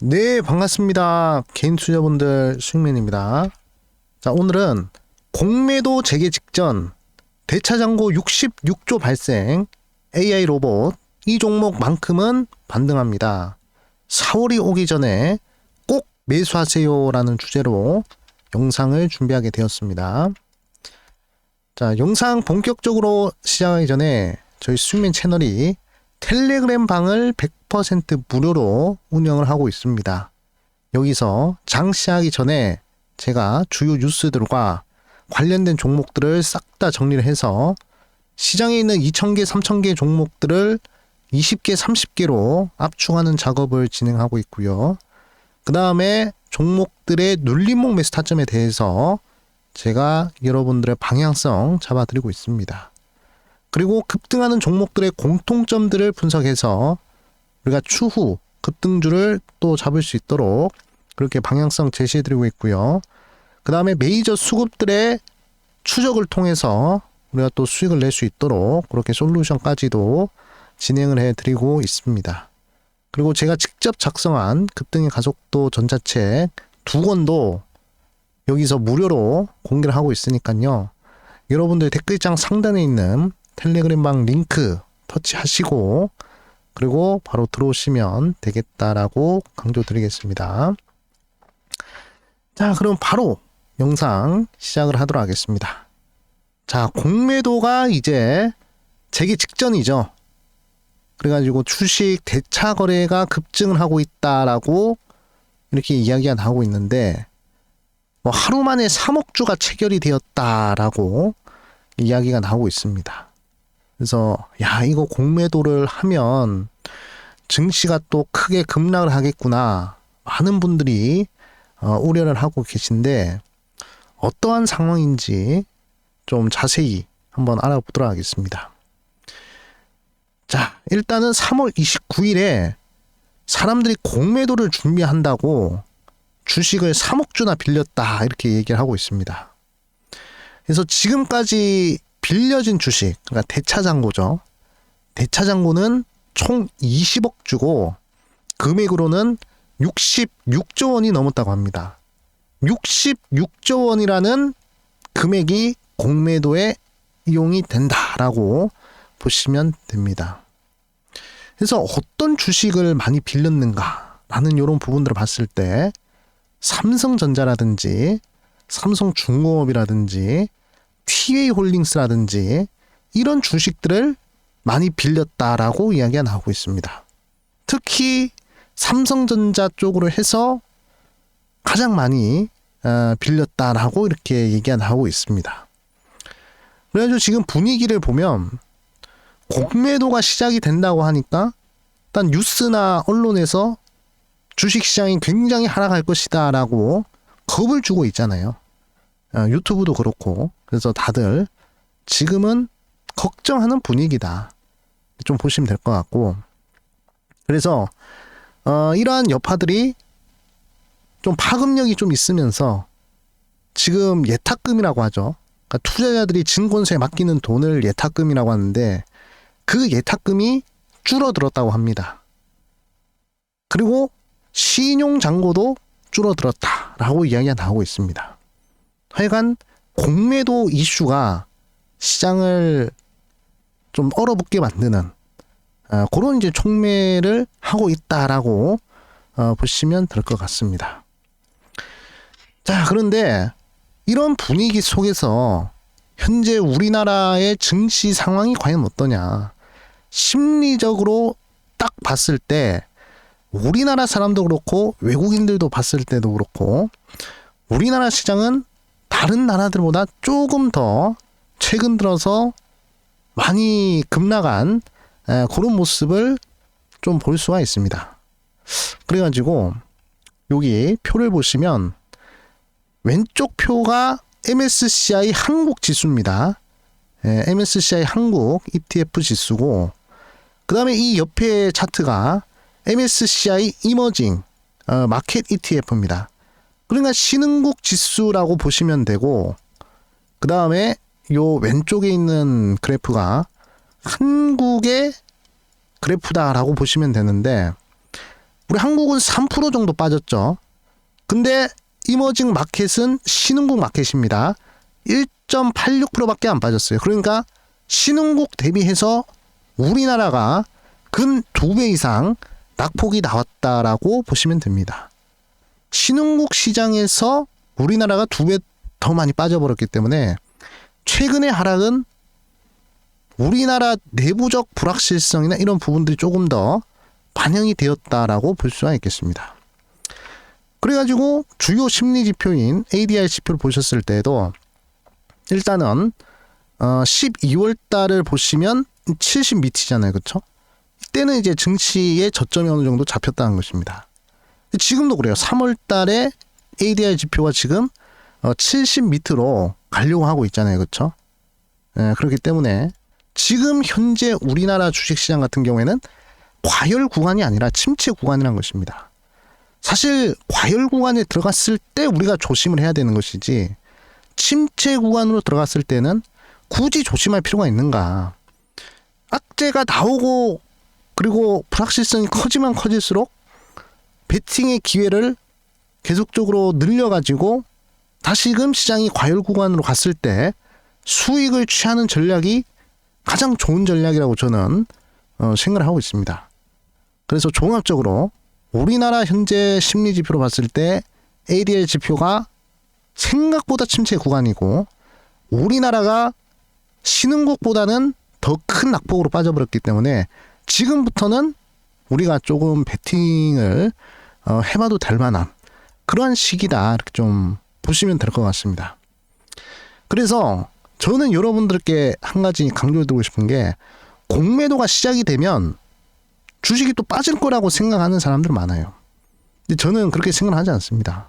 네, 반갑습니다. 개인 투자분들 수익맨입니다. 자, 오늘은 공매도 재개 직전 대차장고 66조 발생 AI 로봇 이 종목만큼은 반등합니다. 4월이 오기 전에 꼭 매수하세요라는 주제로 영상을 준비하게 되었습니다. 자, 영상 본격적으로 시작하기 전에 저희 수익맨 채널이 텔레그램 방을 100% 무료로 운영을 하고 있습니다. 여기서 장 시작하기 전에 제가 주요 뉴스들과 관련된 종목들을 싹 다 정리를 해서 시장에 있는 2,000개, 3,000개 종목들을 20개, 30개로 압축하는 작업을 진행하고 있고요. 그 다음에 종목들의 눌림목 매수 타점에 대해서 제가 여러분들의 방향성 잡아드리고 있습니다. 그리고 급등하는 종목들의 공통점들을 분석해서 우리가 추후 급등주를 또 잡을 수 있도록 그렇게 방향성 제시해 드리고 있고요. 그 다음에 메이저 수급들의 추적을 통해서 우리가 또 수익을 낼 수 있도록 그렇게 솔루션까지도 진행을 해 드리고 있습니다. 그리고 제가 직접 작성한 급등의 가속도 전자책 두 권도 여기서 무료로 공개를 하고 있으니까요. 여러분들 댓글장 상단에 있는 텔레그램방 링크 터치하시고 그리고 바로 들어오시면 되겠다라고 강조드리겠습니다. 자, 그럼 바로 영상 시작을 하도록 하겠습니다. 자, 공매도가 이제 재개 직전이죠. 그래가지고 주식 대차 거래가 급증을 하고 있다라고 이렇게 이야기가 나오고 있는데 뭐 하루 만에 3억 주가 체결이 되었다라고 이야기가 나오고 있습니다. 그래서 야 이거 공매도를 하면 증시가 또 크게 급락을 하겠구나 많은 분들이 어, 우려를 하고 계신데 어떠한 상황인지 좀 자세히 한번 알아보도록 하겠습니다. 자 일단은 3월 29일에 사람들이 공매도를 준비한다고 주식을 3억 주나 빌렸다 이렇게 얘기를 하고 있습니다. 그래서 지금까지 빌려진 주식, 그러니까 대차장고죠. 대차장고는 총 20억 주고 금액으로는 66조 원이 넘었다고 합니다. 66조 원이라는 금액이 공매도에 이용이 된다라고 보시면 됩니다. 그래서 어떤 주식을 많이 빌렸는가라는 이런 부분들을 봤을 때 삼성전자라든지 삼성중공업이라든지 TA 홀딩스라든지 이런 주식들을 많이 빌렸다라고 이야기가 나오고 있습니다. 특히 삼성전자 쪽으로 해서 가장 많이 어, 빌렸다라고 이렇게 얘기가 나오고 있습니다. 그래가지고 지금 분위기를 보면 공매도가 시작이 된다고 하니까 일단 뉴스나 언론에서 주식시장이 굉장히 하락할 것이다라고 겁을 주고 있잖아요. 어, 유튜브도 그렇고 그래서 다들 지금은 걱정하는 분위기다. 좀 보시면 될 것 같고 그래서 어, 이러한 여파들이 좀 파급력이 좀 있으면서 지금 예탁금이라고 하죠. 그러니까 투자자들이 증권사에 맡기는 돈을 예탁금이라고 하는데 그 예탁금이 줄어들었다고 합니다. 그리고 신용 잔고도 줄어들었다라고 이야기가 나오고 있습니다. 하여간 공매도 이슈가 시장을 좀 얼어붙게 만드는 어, 그런 이제 촉매를 하고 있다라고 어, 보시면 될 것 같습니다. 자, 그런데 이런 분위기 속에서 현재 우리나라의 증시 상황이 과연 어떠냐? 심리적으로 딱 봤을 때 우리나라 사람도 그렇고 외국인들도 봤을 때도 그렇고 우리나라 시장은 다른 나라들보다 조금 더 최근 들어서 많이 급락한 그런 모습을 좀 볼 수가 있습니다. 그래가지고 여기 표를 보시면 왼쪽 표가 MSCI 한국 지수입니다. MSCI 한국 ETF 지수고 그 다음에 이 옆에 차트가 MSCI 이머징 어, 마켓 ETF입니다. 그러니까 신흥국 지수라고 보시면 되고 그 다음에 요 왼쪽에 있는 그래프가 한국의 그래프다라고 보시면 되는데 우리 한국은 3% 정도 빠졌죠. 근데 이머징 마켓은 신흥국 마켓입니다. 1.86%밖에 안 빠졌어요. 그러니까 신흥국 대비해서 우리나라가 근 두 배 이상 낙폭이 나왔다라고 보시면 됩니다. 신흥국 시장에서 우리나라가 두 배 더 많이 빠져버렸기 때문에 최근의 하락은 우리나라 내부적 불확실성이나 이런 부분들이 조금 더 반영이 되었다라고 볼 수가 있겠습니다. 그래가지고 주요 심리 지표인 ADR 지표를 보셨을 때도 일단은 어 12월 달을 보시면 70 밑이잖아요. 그렇죠? 이때는 이제 증시의 저점이 어느 정도 잡혔다는 것입니다. 지금도 그래요. 3월 달에 ADR 지표가 지금 어70 밑으로 가려고 하고 있잖아요. 그렇죠? 예, 그렇기 때문에 지금 현재 우리나라 주식시장 같은 경우에는 과열 구간이 아니라 침체 구간이라는 것입니다. 사실 과열 구간에 들어갔을 때 우리가 조심을 해야 되는 것이지 침체 구간으로 들어갔을 때는 굳이 조심할 필요가 있는가? 악재가 나오고 그리고 불확실성이 커지면 커질수록 베팅의 기회를 계속적으로 늘려가지고 다시금 시장이 과열 구간으로 갔을 때 수익을 취하는 전략이 가장 좋은 전략이라고 저는 어, 생각을 하고 있습니다. 그래서 종합적으로 우리나라 현재 심리 지표로 봤을 때 ADL 지표가 생각보다 침체 구간이고 우리나라가 신흥국보다는 더 큰 낙폭으로 빠져버렸기 때문에 지금부터는 우리가 조금 베팅을 어, 해봐도 될 만한 그러한 시기다 이렇게 좀 보시면 될 것 같습니다. 그래서 저는 여러분들께 한 가지 강조드리고 싶은 게 공매도가 시작이 되면 주식이 또 빠질 거라고 생각하는 사람들 많아요. 근데 저는 그렇게 생각하지 않습니다.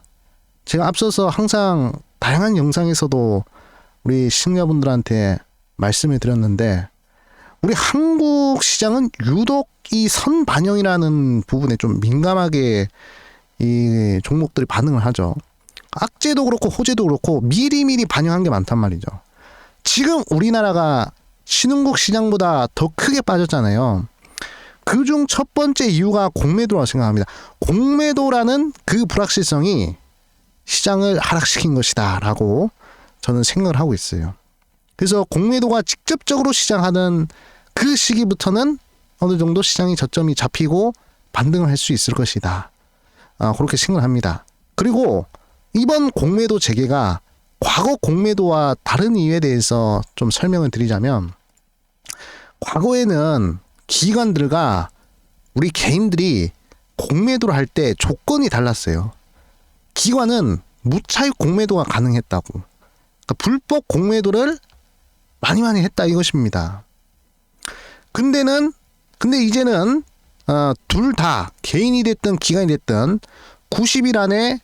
제가 앞서서 항상 다양한 영상에서도 우리 시청자분들한테 말씀을 드렸는데 우리 한국 시장은 유독 이 선 반영이라는 부분에 좀 민감하게 이 종목들이 반응을 하죠. 악재도 그렇고 호재도 그렇고 미리미리 반영한 게 많단 말이죠. 지금 우리나라가 신흥국 시장보다 더 크게 빠졌잖아요. 그중 첫 번째 이유가 공매도라고 생각합니다. 공매도라는 그 불확실성이 시장을 하락시킨 것이다라고 저는 생각을 하고 있어요. 그래서 공매도가 직접적으로 시장하는 그 시기부터는 어느 정도 시장이 저점이 잡히고 반등을 할 수 있을 것이다. 아, 그렇게 생각을 합니다. 그리고 이번 공매도 재개가 과거 공매도와 다른 이유에 대해서 좀 설명을 드리자면 과거에는 기관들과 우리 개인들이 공매도를 할 때 조건이 달랐어요. 기관은 무차익 공매도가 가능했다고. 그러니까 불법 공매도를 많이 많이 했다 이것입니다. 근데는 근데 이제는 어, 둘 다 개인이 됐든 기관이 됐든 90일 안에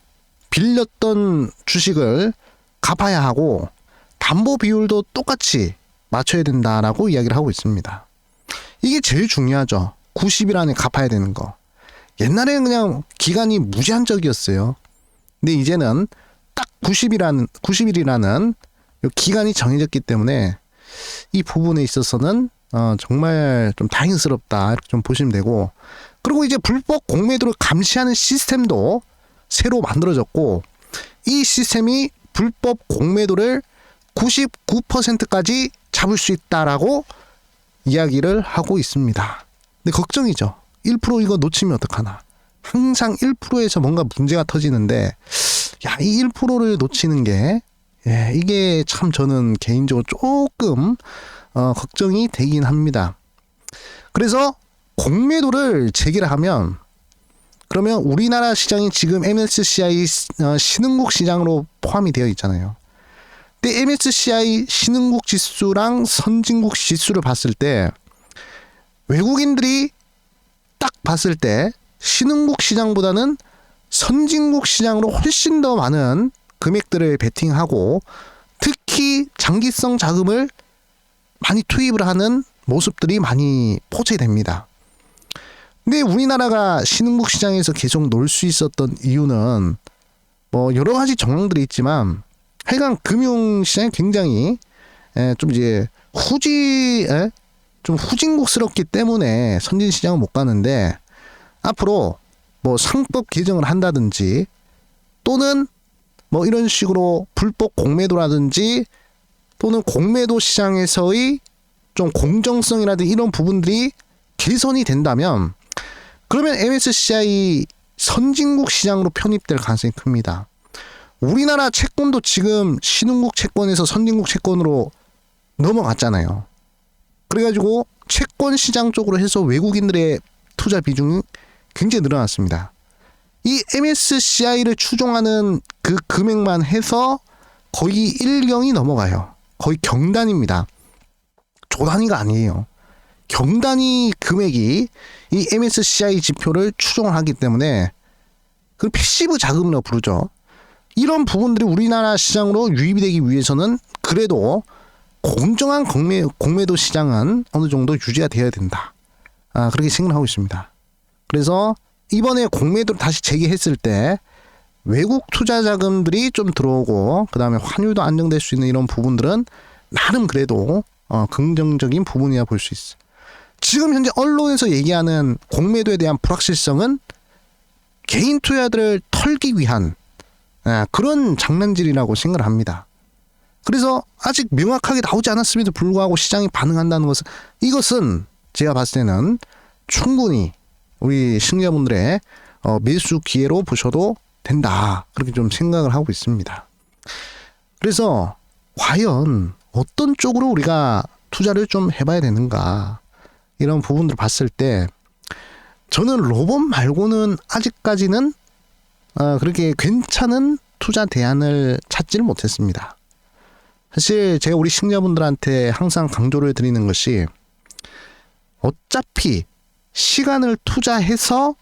빌렸던 주식을 갚아야 하고 담보 비율도 똑같이 맞춰야 된다라고 이야기를 하고 있습니다. 이게 제일 중요하죠. 90일 안에 갚아야 되는 거. 옛날에는 그냥 기간이 무제한적이었어요. 근데 이제는 딱 90일이라는 90일이라는 기간이 정해졌기 때문에 이 부분에 있어서는 어, 정말 좀 다행스럽다 이렇게 좀 보시면 되고 그리고 이제 불법 공매도를 감시하는 시스템도 새로 만들어졌고 이 시스템이 불법 공매도를 99%까지 잡을 수 있다라고 이야기를 하고 있습니다. 근데 걱정이죠. 1% 이거 놓치면 어떡하나. 항상 1%에서 뭔가 문제가 터지는데 야, 이 1%를 놓치는 게 예, 이게 참 저는 개인적으로 조금 어, 걱정이 되긴 합니다. 그래서 공매도를 제기를 하면 그러면 우리나라 시장이 지금 MSCI 어, 신흥국 시장으로 포함이 되어 있잖아요. 근데 MSCI 신흥국 지수랑 선진국 지수를 봤을 때 외국인들이 딱 봤을 때 신흥국 시장보다는 선진국 시장으로 훨씬 더 많은 금액들을 베팅하고 특히 장기성 자금을 많이 투입을 하는 모습들이 많이 포착됩니다. 근데 우리나라가 신흥국 시장에서 계속 놀 수 있었던 이유는 뭐 여러 가지 정황들이 있지만 하여간 금융 시장이 굉장히 에, 좀 이제 후지 에? 좀 후진국스럽기 때문에 선진 시장은 못 가는데 앞으로 뭐 상법 개정을 한다든지 또는 뭐 이런 식으로 불법 공매도라든지 또는 공매도 시장에서의 좀 공정성이라든지 이런 부분들이 개선이 된다면 그러면 MSCI 선진국 시장으로 편입될 가능성이 큽니다. 우리나라 채권도 지금 신흥국 채권에서 선진국 채권으로 넘어갔잖아요. 그래가지고 채권 시장 쪽으로 해서 외국인들의 투자 비중이 굉장히 늘어났습니다. 이 MSCI를 추종하는 그 금액만 해서 거의 1경이 넘어가요. 거의 경단입니다. 조단위가 아니에요. 경단위 금액이 이 MSCI 지표를 추종을 하기 때문에 그 패시브 자금이라고 부르죠. 이런 부분들이 우리나라 시장으로 유입이 되기 위해서는 그래도 공정한 공매, 공매도 시장은 어느 정도 유지가 되어야 된다. 아, 그렇게 생각하고 있습니다. 그래서 이번에 공매도를 다시 재개했을 때 외국 투자 자금들이 좀 들어오고 그다음에 환율도 안정될 수 있는 이런 부분들은 나름 그래도 어, 긍정적인 부분이라 볼수 있어. 지금 현재 언론에서 얘기하는 공매도에 대한 불확실성은 개인 투자들을 털기 위한 예, 그런 장난질이라고 생각을 합니다. 그래서 아직 명확하게 나오지 않았음에도 불구하고 시장이 반응한다는 것은 이것은 제가 봤을 때는 충분히 우리 승려분들의 어, 매수 기회로 보셔도 된다. 그렇게 좀 생각을 하고 있습니다. 그래서 과연 어떤 쪽으로 우리가 투자를 좀 해봐야 되는가 이런 부분들 봤을 때 저는 로봇 말고는 아직까지는 어, 그렇게 괜찮은 투자 대안을 찾지를 못했습니다. 사실 제가 우리 식녀분들한테 항상 강조를 드리는 것이 어차피 시간을 투자해서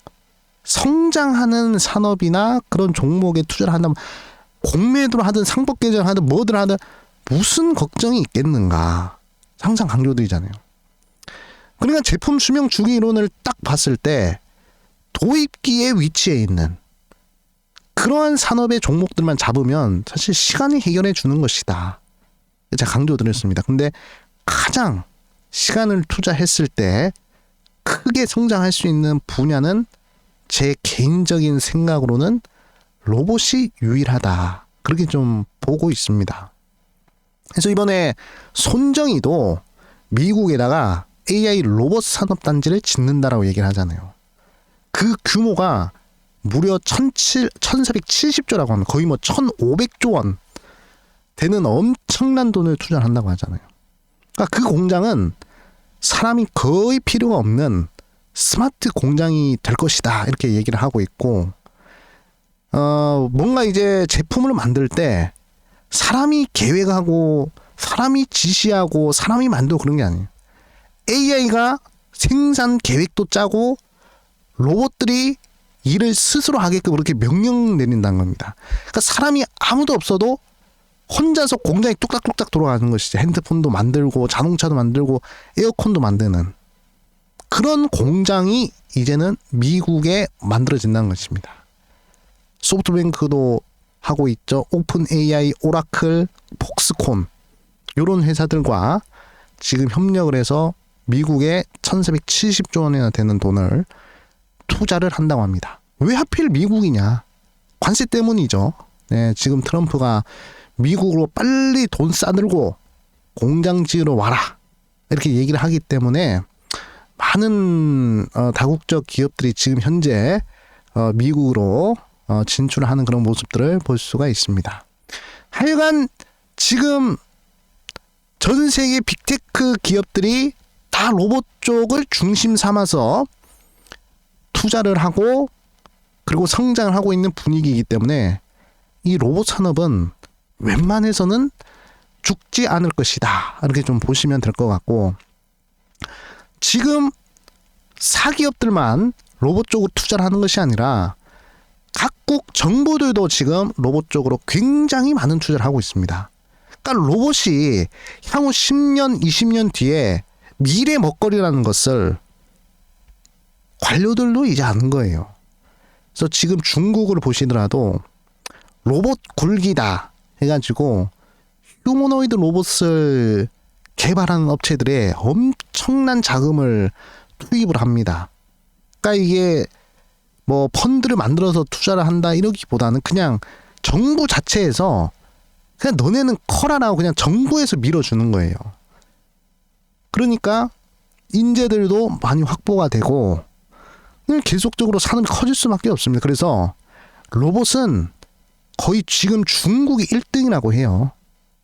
성장하는 산업이나 그런 종목에 투자를 한다면 공매도를 하든 상법 개정을 하든 뭐든 하든 무슨 걱정이 있겠는가 항상 강조드리잖아요. 그러니까 제품 수명 주기 이론을 딱 봤을 때 도입기에 위치해 있는 그러한 산업의 종목들만 잡으면 사실 시간이 해결해 주는 것이다. 제가 강조드렸습니다. 근데 가장 시간을 투자했을 때 크게 성장할 수 있는 분야는 제 개인적인 생각으로는 로봇이 유일하다. 그렇게 좀 보고 있습니다. 그래서 이번에 손정이도 미국에다가 AI 로봇 산업 단지를 짓는다라고 얘기를 하잖아요. 그 규모가 무려 1470조라고 하면 거의 뭐 1500조 원 되는 엄청난 돈을 투자한다고 하잖아요. 그러니까 그 공장은 사람이 거의 필요가 없는 스마트 공장이 될 것이다. 이렇게 얘기를 하고 있고, 어, 뭔가 이제 제품을 만들 때 사람이 계획하고 사람이 지시하고 사람이 만들고 그런 게 아니에요. AI가 생산 계획도 짜고 로봇들이 일을 스스로 하게끔 그렇게 명령 내린다는 겁니다. 그러니까 사람이 아무도 없어도 혼자서 공장이 뚝딱뚝딱 돌아가는 것이지. 핸드폰도 만들고 자동차도 만들고 에어컨도 만드는 그런 공장이 이제는 미국에 만들어진다는 것입니다. 소프트뱅크도 하고 있죠. 오픈 AI, 오라클, 폭스콘 이런 회사들과 지금 협력을 해서 미국에 1470조 원이나 되는 돈을 투자를 한다고 합니다. 왜 하필 미국이냐? 관세 때문이죠. 네, 지금 트럼프가 미국으로 빨리 돈 싸들고 공장 지으러 와라. 이렇게 얘기를 하기 때문에 많은 어, 다국적 기업들이 지금 현재 어, 미국으로 어, 진출하는 그런 모습들을 볼 수가 있습니다. 하여간 지금 전 세계 빅테크 기업들이 다 로봇 쪽을 중심 삼아서 투자를 하고 그리고 성장을 하고 있는 분위기이기 때문에 이 로봇 산업은 웬만해서는 죽지 않을 것이다. 이렇게 좀 보시면 될 것 같고 지금 사기업들만 로봇 쪽으로 투자를 하는 것이 아니라 각국 정부들도 지금 로봇 쪽으로 굉장히 많은 투자를 하고 있습니다. 그러니까 로봇이 향후 10년, 20년 뒤에 미래 먹거리라는 것을 관료들도 이제 아는 거예요. 그래서 지금 중국을 보시더라도 로봇 굴기다 해가지고 휴머노이드 로봇을 개발하는 업체들에 엄 청난 자금을 투입을 합니다. 그러니까 이게 뭐 펀드를 만들어서 투자를 한다 이러기보다는 그냥 정부 자체에서 그냥 너네는 커라라고 그냥 정부에서 밀어주는 거예요. 그러니까 인재들도 많이 확보가 되고 계속적으로 산업이 커질 수밖에 없습니다. 그래서 로봇은 거의 지금 중국이 1등이라고 해요.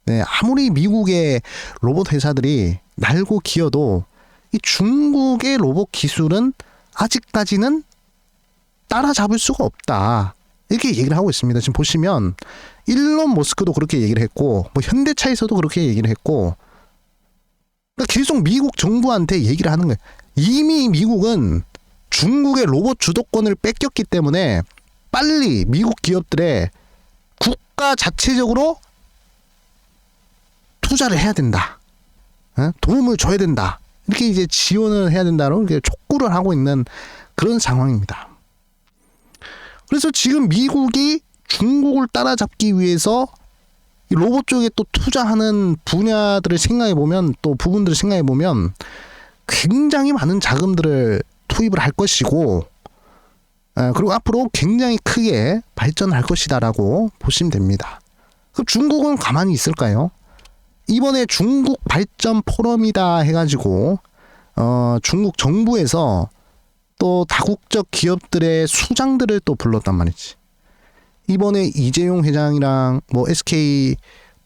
네, 아무리 미국의 로봇 회사들이 날고 기어도 이 중국의 로봇 기술은 아직까지는 따라잡을 수가 없다. 이렇게 얘기를 하고 있습니다. 지금 보시면 일론 머스크도 그렇게 얘기를 했고 뭐 현대차에서도 그렇게 얘기를 했고 그러니까 계속 미국 정부한테 얘기를 하는 거예요. 이미 미국은 중국의 로봇 주도권을 뺏겼기 때문에 빨리 미국 기업들의 국가 자체적으로 투자를 해야 된다. 어? 도움을 줘야 된다. 이렇게 이제 지원을 해야 된다는 이렇게 촉구를 하고 있는 그런 상황입니다. 그래서 지금 미국이 중국을 따라잡기 위해서 로봇 쪽에 또 투자하는 분야들을 생각해 보면 또 부분들을 생각해 보면 굉장히 많은 자금들을 투입을 할 것이고 그리고 앞으로 굉장히 크게 발전할 것이다라고 보시면 됩니다. 그 중국은 가만히 있을까요? 이번에 중국 발전 포럼이다 해가지고 어, 중국 정부에서 또 다국적 기업들의 수장들을 또 불렀단 말이지. 이번에 이재용 회장이랑 뭐 SK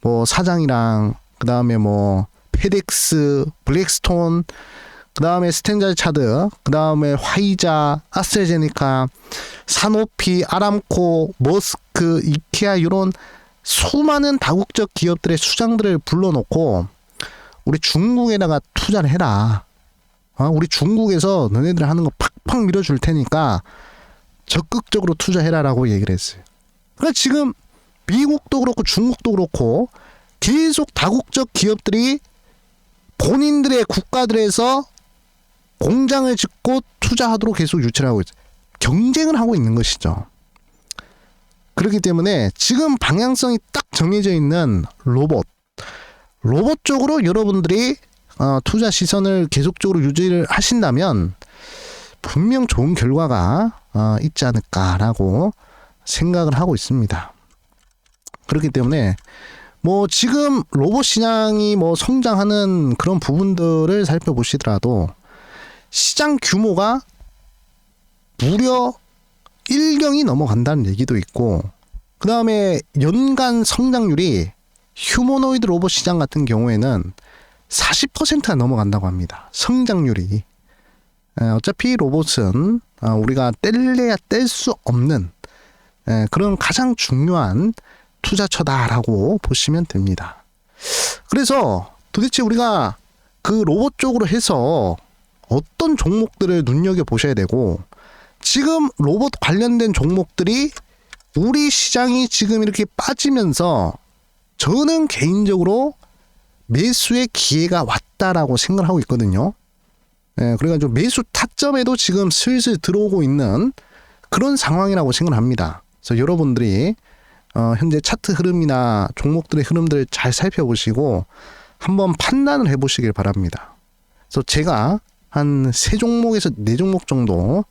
뭐 사장이랑 그 다음에 뭐 페덱스, 블랙스톤, 그 다음에 스탠자드 차드, 그 다음에 화이자, 아스트라제네카, 사노피, 아람코, 머스크, 이케아 이런 수많은 다국적 기업들의 수장들을 불러놓고 우리 중국에다가 투자를 해라. 어? 우리 중국에서 너네들 하는 거 팍팍 밀어줄 테니까 적극적으로 투자해라라고 얘기를 했어요. 그러니까 지금 미국도 그렇고 중국도 그렇고 계속 다국적 기업들이 본인들의 국가들에서 공장을 짓고 투자하도록 계속 유치를 하고 있어요. 경쟁을 하고 있는 것이죠. 그렇기 때문에 지금 방향성이 딱 정해져 있는 로봇. 로봇 쪽으로 여러분들이 어, 투자 시선을 계속적으로 유지를 하신다면 분명 좋은 결과가 어, 있지 않을까라고 생각을 하고 있습니다. 그렇기 때문에 뭐 지금 로봇 시장이 뭐 성장하는 그런 부분들을 살펴보시더라도 시장 규모가 무려 1경이 넘어간다는 얘기도 있고 그 다음에 연간 성장률이 휴머노이드 로봇 시장 같은 경우에는 40%가 넘어간다고 합니다. 성장률이. 어차피 로봇은 어, 우리가 뗄래야 뗄 수 없는 그런 가장 중요한 투자처다라고 보시면 됩니다. 그래서 도대체 우리가 그 로봇 쪽으로 해서 어떤 종목들을 눈여겨 보셔야 되고 지금 로봇 관련된 종목들이 우리 시장이 지금 이렇게 빠지면서 저는 개인적으로 매수의 기회가 왔다라고 생각하고 있거든요. 예, 그래가지고 매수 타점에도 지금 슬슬 들어오고 있는 그런 상황이라고 생각합니다. 그래서 여러분들이 어, 현재 차트 흐름이나 종목들의 흐름들을 잘 살펴보시고 한번 판단을 해보시길 바랍니다. 그래서 제가 한 세 종목에서 네 종목 정도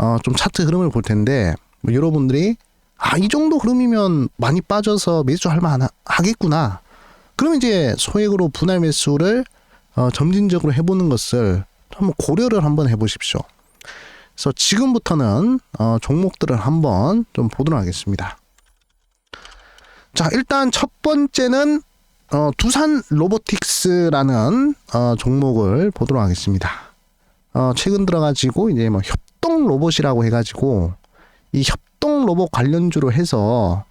어, 좀 차트 흐름을 볼 텐데 뭐 여러분들이 아, 이 정도 흐름이면 많이 빠져서 매수할 만 하겠구나. 그러면 이제 소액으로 분할 매수를 어, 점진적으로 해보는 것을 한번 고려를 한번 해보십시오. 그래서 지금부터는 어, 종목들을 한번 좀 보도록 하겠습니다. 자, 일단 첫 번째는 어, 두산 로보틱스라는 어, 종목을 보도록 하겠습니다. 어, 최근 들어가지고 이제 뭐 협 동 로봇이라고 해가지고 이 협동 로봇 관련주로 해서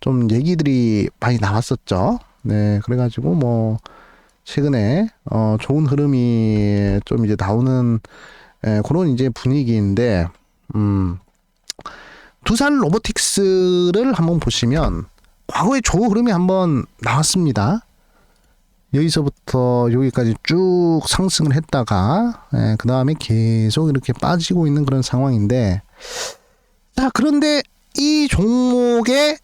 좀 얘기들이 많이 나왔었죠. 네, 그래가지고 뭐 최근에 어, 좋은 흐름이 좀 이제 나오는 에, 그런 이제 분위기인데, 음, 두산 로보틱스를 한번 보시면 과거에 좋은 흐름이 한번 나왔습니다. 여기서부터 여기까지 쭉 상승을 했다가 예, 그 다음에 계속 이렇게 빠지고 있는 그런 상황인데 자 그런데 이 종목의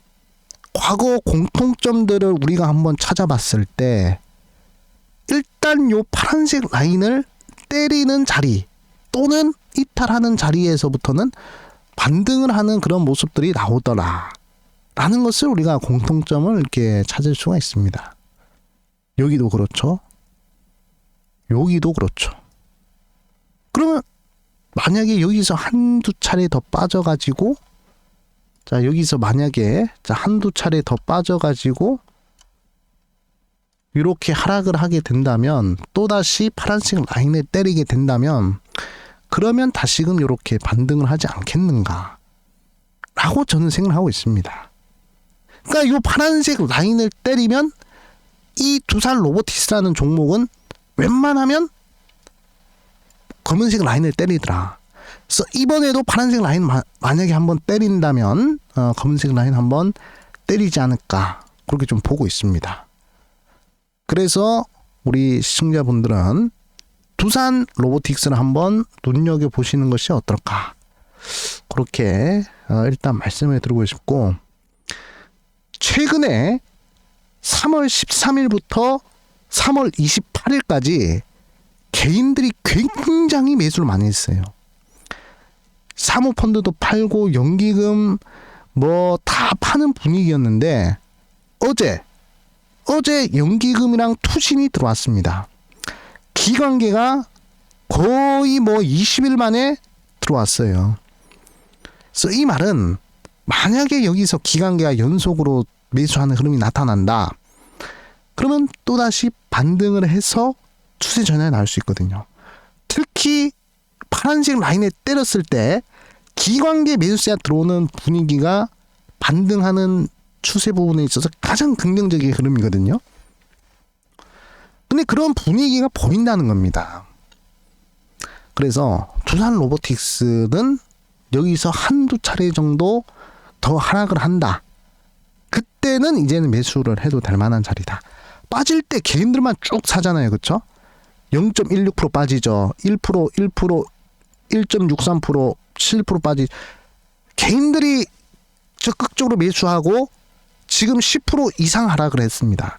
과거 공통점들을 우리가 한번 찾아봤을 때 일단 요 파란색 라인을 때리는 자리 또는 이탈하는 자리에서부터는 반등을 하는 그런 모습들이 나오더라. 라는 것을 우리가 공통점을 이렇게 찾을 수가 있습니다. 여기도 그렇죠. 여기도 그렇죠. 그러면 만약에 여기서 한두 차례 더 빠져가지고 자 여기서 만약에 자 한두 차례 더 빠져가지고 이렇게 하락을 하게 된다면 또다시 파란색 라인을 때리게 된다면 그러면 다시금 이렇게 반등을 하지 않겠는가 라고 저는 생각하고 있습니다. 그러니까 이 파란색 라인을 때리면 이 두산 로보티스라는 종목은 웬만하면 검은색 라인을 때리더라. 그래서 이번에도 파란색 라인 마, 만약에 한번 때린다면 어, 검은색 라인 한번 때리지 않을까 그렇게 좀 보고 있습니다. 그래서 우리 시청자분들은 두산 로보틱스를 한번 눈여겨 보시는 것이 어떨까 그렇게 어, 일단 말씀을 드리고 싶고 최근에 3월 13일부터 3월 28일까지 개인들이 굉장히 매수를 많이 했어요. 사모펀드도 팔고 연기금 뭐 다 파는 분위기였는데 어제 어제 연기금이랑 투신이 들어왔습니다. 기관계가 거의 뭐 20일 만에 들어왔어요. 그래서 이 말은 만약에 여기서 기관계가 연속으로 매수하는 흐름이 나타난다. 그러면 또다시 반등을 해서 추세 전환이 나올 수 있거든요. 특히 파란색 라인에 때렸을 때 기관계 매수세가 들어오는 분위기가 반등하는 추세 부분에 있어서 가장 긍정적인 흐름이거든요. 근데 그런 분위기가 보인다는 겁니다. 그래서 두산 로보틱스는 여기서 한두 차례 정도 더 하락을 한다. 그때는 이제는 매수를 해도 될 만한 자리다. 빠질 때 개인들만 쭉 사잖아요. 그렇죠? 0.16% 빠지죠. 1%, 1%, 1.63%, 7% 빠지. 개인들이 적극적으로 매수하고 지금 10% 이상 하락을 했습니다.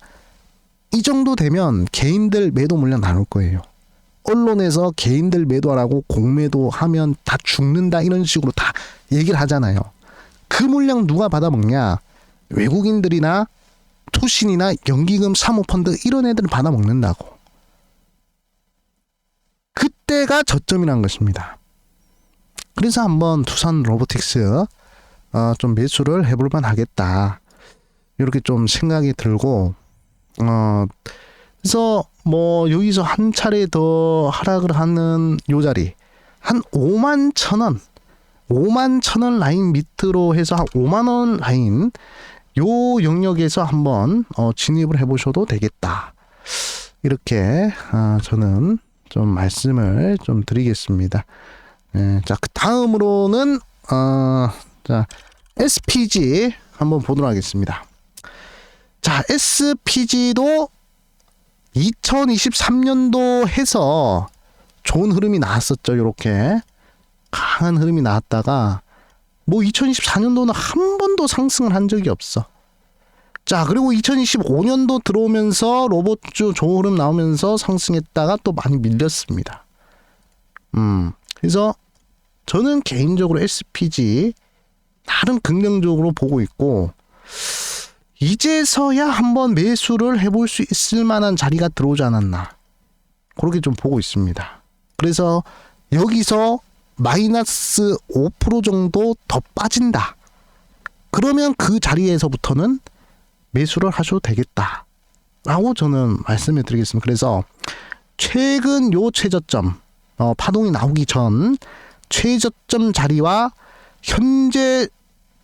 이 정도 되면 개인들 매도 물량 나올 거예요. 언론에서 개인들 매도하라고 공매도 하면 다 죽는다 이런 식으로 다 얘기를 하잖아요. 그 물량 누가 받아먹냐? 외국인들이나 투신이나 연기금 사모펀드 이런 애들 받아먹는다고. 그때가 저점이란 것입니다. 그래서 한번 두산 로보틱스 어, 좀 매수를 해볼 만 하겠다. 이렇게 좀 생각이 들고 어 그래서 뭐 여기서 한 차례 더 하락을 하는 요 자리 한 5만 천 원, 5만 천 원 라인 밑으로 해서 한 5만 원 라인 요 영역에서 한번 어, 진입을 해보셔도 되겠다. 이렇게 아, 저는 좀 말씀을 좀 드리겠습니다. 예, 자, 그 다음으로는 어, 자 SPG 한번 보도록 하겠습니다. 자, SPG도 2023년도 해서 좋은 흐름이 나왔었죠. 이렇게 강한 흐름이 나왔다가 뭐 2024년도는 한 번도 상승을 한 적이 없어. 자, 그리고 2025년도 들어오면서 로봇주 좋은 흐름 나오면서 상승했다가 또 많이 밀렸습니다. 음, 그래서 저는 개인적으로 SPG 나름 긍정적으로 보고 있고, 이제서야 한번 매수를 해볼 수 있을 만한 자리가 들어오지 않았나. 그렇게 좀 보고 있습니다. 그래서 여기서 마이너스 5% 정도 더 빠진다. 그러면 그 자리에서부터는 매수를 하셔도 되겠다. 라고 저는 말씀을 드리겠습니다. 그래서 최근 요 최저점, 어, 파동이 나오기 전 최저점 자리와 현재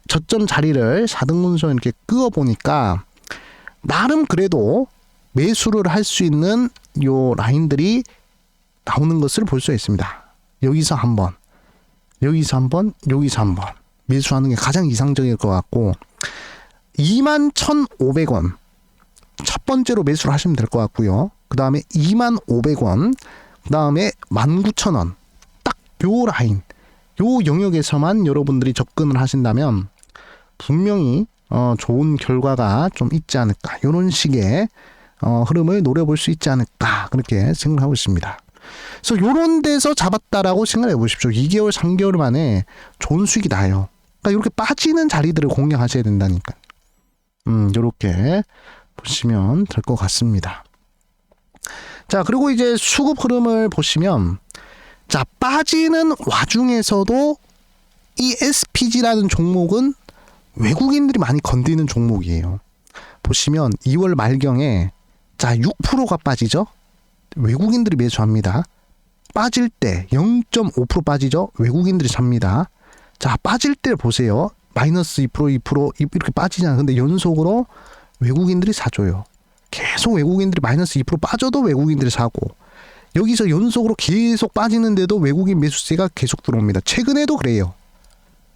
저점 자리를 4등분선 이렇게 끄어 보니까 나름 그래도 매수를 할 수 있는 요 라인들이 나오는 것을 볼 수 있습니다. 여기서 한번, 여기서 한번, 여기서 한번. 매수하는 게 가장 이상적일 것 같고 21,500원. 첫 번째로 매수를 하시면 될 것 같고요. 그 다음에 2만500원, 그 다음에 19,000원. 딱 요 라인, 요 영역에서만 여러분들이 접근을 하신다면 분명히 어, 좋은 결과가 좀 있지 않을까. 이런 식의 어, 흐름을 노려볼 수 있지 않을까. 그렇게 생각하고 있습니다. 그래서 요런 데서 잡았다라고 생각해 보십시오. 2개월, 3개월 만에 좋은 수익이 나요. 그러니까 이렇게 빠지는 자리들을 공략하셔야 된다니까. 음, 요렇게 보시면 될 것 같습니다. 자, 그리고 이제 수급 흐름을 보시면 자, 빠지는 와중에서도 이 SPG라는 종목은 외국인들이 많이 건드리는 종목이에요. 보시면 2월 말경에 자, 6%가 빠지죠? 외국인들이 매수합니다. 빠질 때 0.5% 빠지죠? 외국인들이 삽니다. 자, 빠질 때 보세요. 마이너스 2% 2% 이렇게 빠지잖아요. 근데 연속으로 외국인들이 사줘요. 계속 외국인들이 마이너스 2% 빠져도 외국인들이 사고 여기서 연속으로 계속 빠지는데도 외국인 매수세가 계속 들어옵니다. 최근에도 그래요.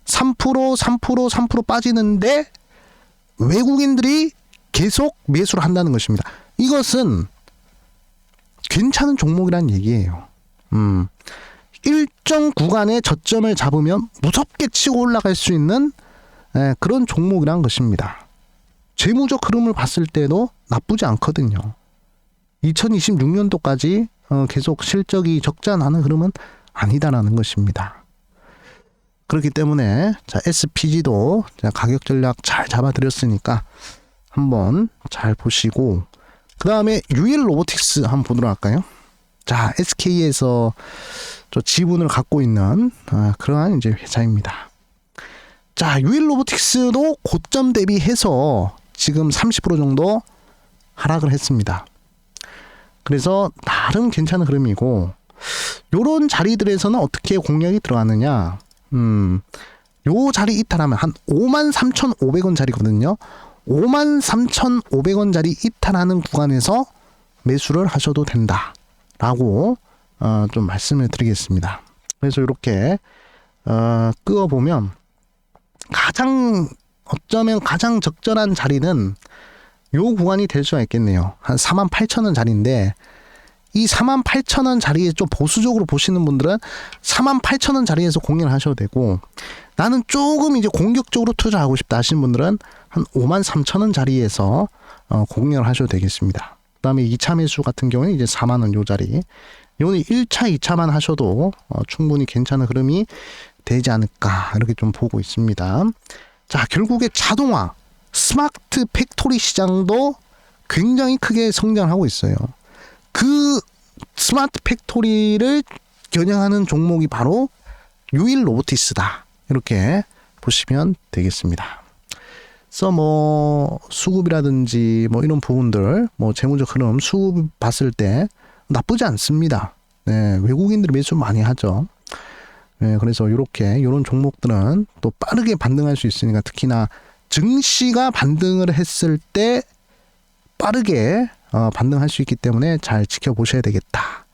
3% 3% 3% 빠지는데 외국인들이 계속 매수를 한다는 것입니다. 이것은 괜찮은 종목이란 얘기예요. 음. 일정 구간의 저점을 잡으면 무섭게 치고 올라갈 수 있는 예, 그런 종목이란 것입니다. 재무적 흐름을 봤을 때도 나쁘지 않거든요. 2026년도까지 어, 계속 실적이 적자 나는 흐름은 아니다라는 것입니다. 그렇기 때문에 자 SPG도 가격 전략 잘 잡아드렸으니까 한번 잘 보시고 그 다음에 유일 로보틱스 한번 보도록 할까요? 자 SK에서 저 지분을 갖고 있는 아, 그러한 이제 회사입니다. 자 유일 로보틱스도 고점 대비해서 지금 30% 정도 하락을 했습니다. 그래서 나름 괜찮은 흐름이고 요런 자리들에서는 어떻게 공략이 들어가느냐 음, 요 자리 이탈하면 한 53,500원 자리거든요. 53,500원 자리 이탈하는 구간에서 매수를 하셔도 된다라고 어, 좀 말씀을 드리겠습니다. 그래서 이렇게 어, 끄어 보면 가장 어쩌면 가장 적절한 자리는 요 구간이 될 수가 있겠네요. 한 48,000원 자리인데 이 48,000원 자리에 좀 보수적으로 보시는 분들은 48,000원 자리에서 공략을 하셔도 되고 나는 조금 이제 공격적으로 투자하고 싶다 하시는 분들은 한 53,000원 자리에서 어, 공략을 하셔도 되겠습니다. 그 다음에 2차 매수 같은 경우는 이제 4만 원 요 자리. 요는 1차, 2차만 하셔도 어, 충분히 괜찮은 흐름이 되지 않을까 이렇게 좀 보고 있습니다. 자, 결국에 자동화 스마트 팩토리 시장도 굉장히 크게 성장하고 있어요. 그 스마트 팩토리를 겨냥하는 종목이 바로 유일 로보티스다. 이렇게 보시면 되겠습니다. 그래서 뭐 수급이라든지 뭐 이런 부분들 뭐 재무적 흐름 수급 봤을 때 나쁘지 않습니다. 네, 외국인들이 매수 많이 하죠. 네, 그래서 이렇게 이런 종목들은 또 빠르게 반등할 수 있으니까 특히나 증시가 반등을 했을 때 빠르게 어, 반등할 수 있기 때문에 잘 지켜보셔야 되겠다.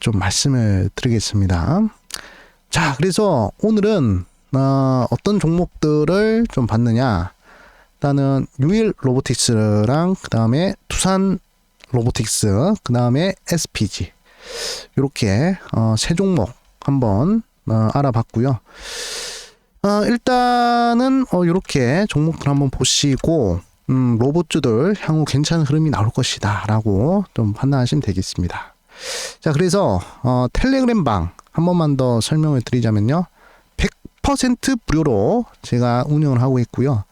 좀 말씀을 드리겠습니다. 자, 그래서 오늘은 어, 어떤 종목들을 좀 봤느냐. 일단은 유일 로보틱스랑 그 다음에 두산 로보틱스, 그 다음에 SPG 이렇게 어, 세 종목 한번 어, 알아봤고요. 어, 일단은 어, 이렇게 종목들 한번 보시고 음, 로봇주들 향후 괜찮은 흐름이 나올 것이다라고 좀 판단하시면 되겠습니다. 자, 그래서 어, 텔레그램 방 한 번만 더 설명을 드리자면요. 100% 무료로 제가 운영을 하고 있고요.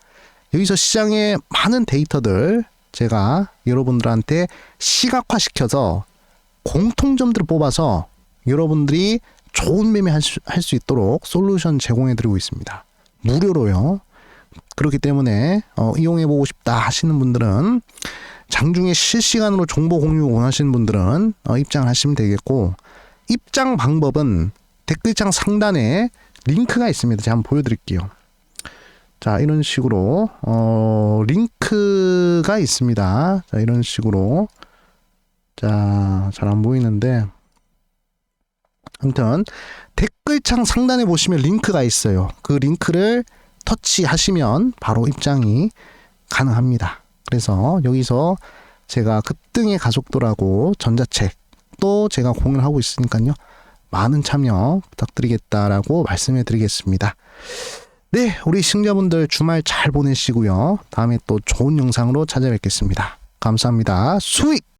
여기서 시장의 많은 데이터들 제가 여러분들한테 시각화시켜서 공통점들을 뽑아서 여러분들이 좋은 매매 할수 있도록 솔루션 제공해 드리고 있습니다. 무료로요. 그렇기 때문에 어, 이용해 보고 싶다 하시는 분들은 장중에 실시간으로 정보 공유 원하시는 분들은 어, 입장하시면 되겠고 입장 방법은 댓글창 상단에 링크가 있습니다. 제가 한번 보여드릴게요. 자 이런 식으로 어, 링크가 있습니다. 자 이런 식으로 자 잘 안 보이는데 아무튼 댓글창 상단에 보시면 링크가 있어요. 그 링크를 터치하시면 바로 입장이 가능합니다. 그래서 여기서 제가 급등의 가속도라고 전자책 또 제가 공유하고 있으니까요. 많은 참여 부탁드리겠다라고 말씀해 드리겠습니다. 네, 우리 시청자분들 주말 잘 보내시고요. 다음에 또 좋은 영상으로 찾아뵙겠습니다. 감사합니다. 수익!